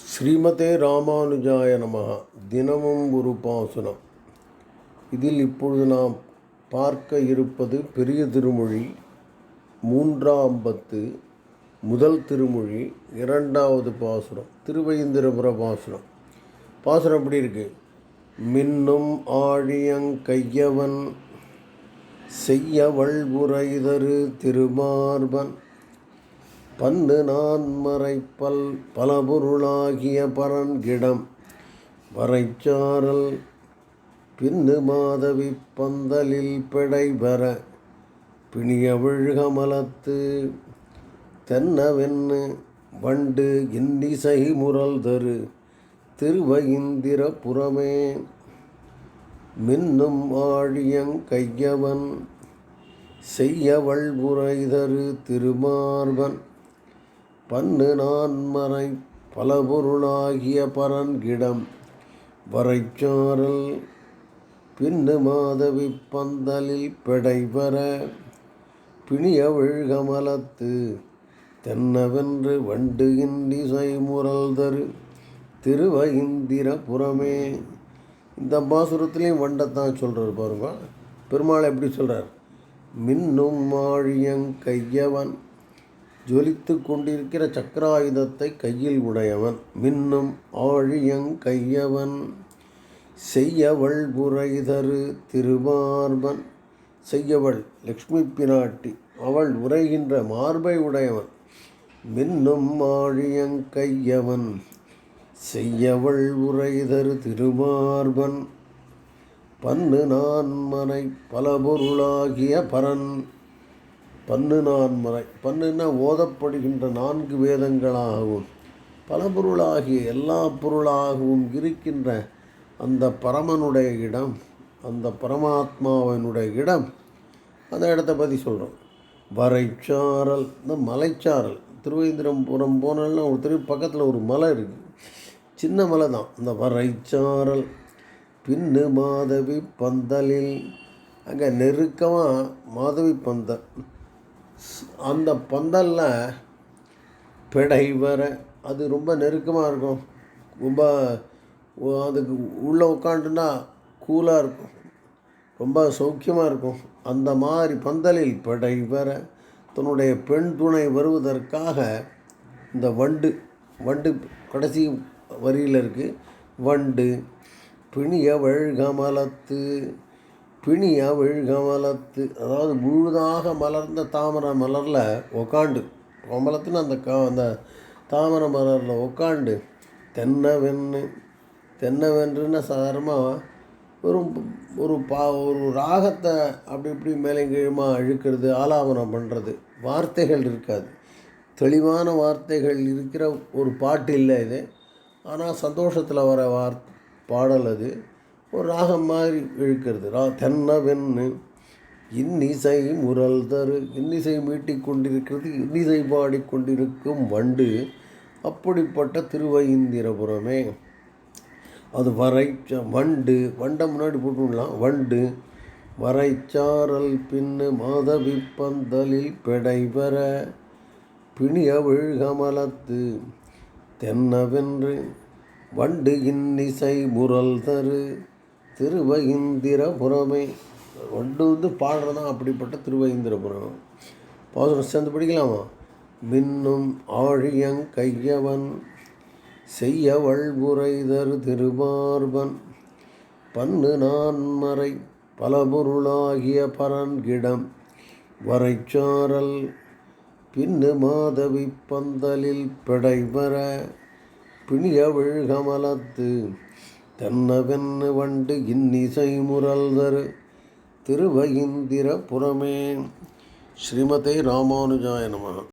ஸ்ரீமதே ராமானுஜாய நம. தினமும் ஒரு பாசனம். இதில் இப்பொழுது நாம் பார்க்க இருப்பது பெரிய திருமொழி மூன்றாம் பத்து முதல் திருமொழி இரண்டாவது பாசுரம் திருவைந்திரபுர பாசுரம். பாசுரம் எப்படி இருக்கு? மின்னும் ஆழியங் கையவன் செய்ய வள்புரைதரு திருமார்பன். பன்னு நான் மறைப்பல் பலபொருளாகிய பரன்கிடம். வரைச்சாரல் பின்னு மாதவி பந்தலில் பெடைபெற பிணிய விழுகமலத்து தென்னவென்னு வண்டு இன்னிசை முரல் தரு திருவயிந்திர புறமே மின்னும் ஆழியங் கையவன் செய்யவள் புரைதரு திருமார்பன் பண்ணு நான்மறை பலபொருளாகிய பரன்கிடம் வரைச்சாரல் பின்னு மாதவி பந்தலில் பெடைபெற பிணிய விழுகமலத்து தென்னவென்று வண்டு இந்திசை முரல் தரு திருவயிந்திர புறமே இந்த பாசுரத்துலேயும் வண்டத்தான் சொல்கிறார் பாருங்க. பெருமாள் எப்படி சொல்கிறார் மின்னும் மாழியங் கையவன் ஜொலித்து கொண்டிருக்கிற சக்கராயுதத்தை கையில் உடையவன் மின்னும் ஆழியங் கையவன் செய்யவள் புரைதரு திருமார்பன். செய்யவள் லக்ஷ்மி பிராட்டி அவள் உரைகின்ற மார்பை உடையவன் மின்னும் ஆழியங் கையவன். செய்யவள் உரைதரு திருமார்பன் பன்னு நான்மனை பல பொருளாகிய பரன். பன்னு நான்மறை பன்னுன்னா ஓதப்படுகின்ற நான்கு வேதங்களாகவும் பல பொருளாகிய எல்லா பொருளாகவும் இருக்கின்ற அந்த பரமனுடைய இடம் அந்த பரமாத்மாவினுடைய இடம். அந்த இடத்த பற்றி சொல்கிறோம் வரைச்சாரல் இந்த மலைச்சாரல் திருவேந்திரபுரம் போனாலும் ஒரு திரு பக்கத்தில் ஒரு மலை இருக்குது சின்ன மலை தான். இந்த வரைச்சாரல் பின்னு மாதவி பந்தலில் அங்கே நெருக்கமாக மாதவி பந்தல். அந்த பந்தலில் பெடை வர அது ரொம்ப நெருக்கமாக இருக்கும். ரொம்ப அதுக்கு உள்ளே உட்காந்துன்னா கூலாக இருக்கும். ரொம்ப சௌக்கியமாக இருக்கும். அந்த மாதிரி பந்தலில் பெடை வர தன்னுடைய பெண் துணை வருவதற்காக இந்த வண்டு வண்டு கடைசி வரியில் இருக்குது வண்டு பிணிய வெழ்கமலத்து பிணிய வெழ்கமலத்து அதாவது முழுதாக மலர்ந்த தாமரை மலரில் உக்காண்டு கமலத்துன்னு அந்த க அந்த தாமரை மலரில் உக்காண்டு தென்னவென்று தென்னவென்றுன்னு சாதாரணமாக ஒரு ஒரு பா ஒரு ராகத்தை அப்படி இப்படி மேலே கீழுமா அழுக்கிறது ஆலாபனம் பண்ணுறது வார்த்தைகள் இருக்காது. தெளிவான வார்த்தைகள் இருக்கிற ஒரு பாட்டு இல்லை இது. ஆனால் சந்தோஷத்தில் வர வார் பாடல் அது. ஒரு ராகம் மாதிரி இழுக்கிறது. ரா தென்னவென்னு இன்னிசை முரல் தரு இன்னிசை மீட்டிக் கொண்டிருக்கிறது இன்னிசை பாடிக்கொண்டிருக்கும் வண்டு அப்படிப்பட்ட திருவைந்திரபுரமே. அது வரைச்ச வண்டு வண்டை முன்னாடி போட்டுடலாம் வண்டு வரைச்சாரல் பின்னு மாதவி பந்தலில் பெடைபெற பிணிய விழ்கமலத்து தென்னவென்று வண்டு இன்னிசை முரல் தரு திருவயிந்திரபுரமே ஒன்று வந்து பாடுறதான் அப்படிப்பட்ட திருவயிந்திரபுரம் பாசுரம் சேர்ந்து படிக்கலாமா? மின்னும் ஆழியங் கையவன் செய்ய வள்புரைதரு திருமார்பன் பன்னு நான்மறை பலபொருளாகிய பரன்கிடம் வரைச்சாரல் பின்னு மாதவி பந்தலில் பிடைபெற பிணிய விழுகமலத்து தென்னவென்னு வண்டு இன்னிசை முரல் தரு திருவயிந்திர புறமே ஸ்ரீமதே ராமானுஜாய நமः.